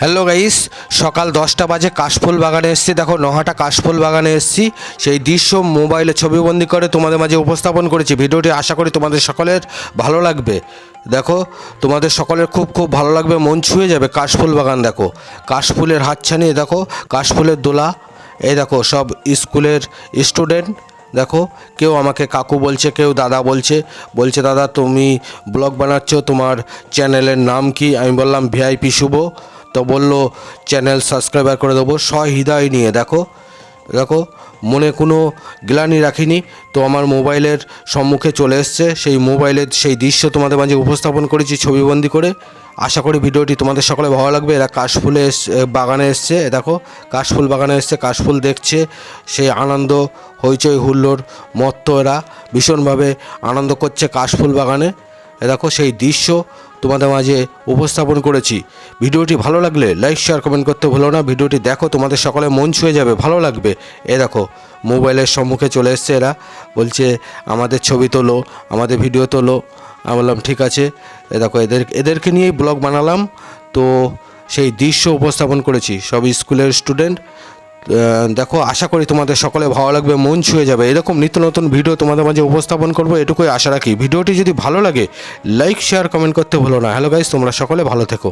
Hello guys সকাল দশটা বাজে কাশফুল বাগানে এসেছি। দেখো, নহাটা কাশফুল বাগানে এসেছি। সেই দৃশ্য মোবাইলে ছবিবন্দি করে তোমাদের মাঝে উপস্থাপন করেছি। ভিডিওটি আশা করি তোমাদের সকলের ভালো লাগবে। দেখো, তোমাদের সকলের খুব খুব ভালো লাগবে, মন ছুঁয়ে যাবে কাশফুল বাগান দেখো। কাশফুলের হাতছানি, দেখো, কাশফুলের দোলা। এই দেখো, সব স্কুলের স্টুডেন্ট। দেখো, কেউ আমাকে কাকু বলছে, কেউ দাদা বলছে। বলছে, দাদা, তুমি ব্লগ বানাচ্ছ, তোমার চ্যানেলের নাম কি? আমি বললাম, ভিআইপি শুভ। তো বলল চ্যানেল সাবস্ক্রাইবার করে দেবো, সহৃদয় নিয়ে। দেখো দেখো, মনে কোনো গ্লানি রাখিনি। তো আমার মোবাইলের সম্মুখে চলে এসছে। সেই মোবাইলের সেই দৃশ্য তোমাদের মাঝে উপস্থাপন করেছি ছবিবন্দি করে। আশা করি ভিডিওটি তোমাদের সকলে ভালো লাগবে। এরা কাশফুলে বাগানে এসছে। দেখো, কাশফুল বাগানে এসছে, কাশফুল দেখছে। সেই আনন্দ, হইচই, হুল্লোড়, মত্ত এরা ভীষণভাবে আনন্দ করছে কাশফুল বাগানে। দেখো সেই দৃশ্য তোমাদের মাঝে উপস্থাপন করেছি। ভিডিওটি ভালো লাগলে লাইক শেয়ার কমেন্ট করতে ভুলো না। ভিডিওটি দেখো, তোমাদের সকলে মন ছুঁয়ে যাবে, ভালো লাগবে। এ দেখো মোবাইলের সম্মুখে চলে এসছে এরা। বলছে, আমাদের ছবি তোলো, আমাদের ভিডিও তোলো। আমি বললাম, ঠিক আছে। এ দেখো, এদের, এদেরকে নিয়েই ব্লগ বানালাম। তো সেই দৃশ্য উপস্থাপন করেছি। সব স্কুলের স্টুডেন্ট দেখো, আশা করি তোমাদের সকলে ভালো লাগবে, মন ছুঁয়ে যাবে। এরকম নিত্য নতুন ভিডিও তোমাদের মাঝে উপস্থাপন করব, এটুকুই আশা রাখি। ভিডিওটি যদি ভালো লাগে লাইক শেয়ার কমেন্ট করতে ভুলো না। হ্যালো গাইজ তোমরা সকলে ভালো থেকো।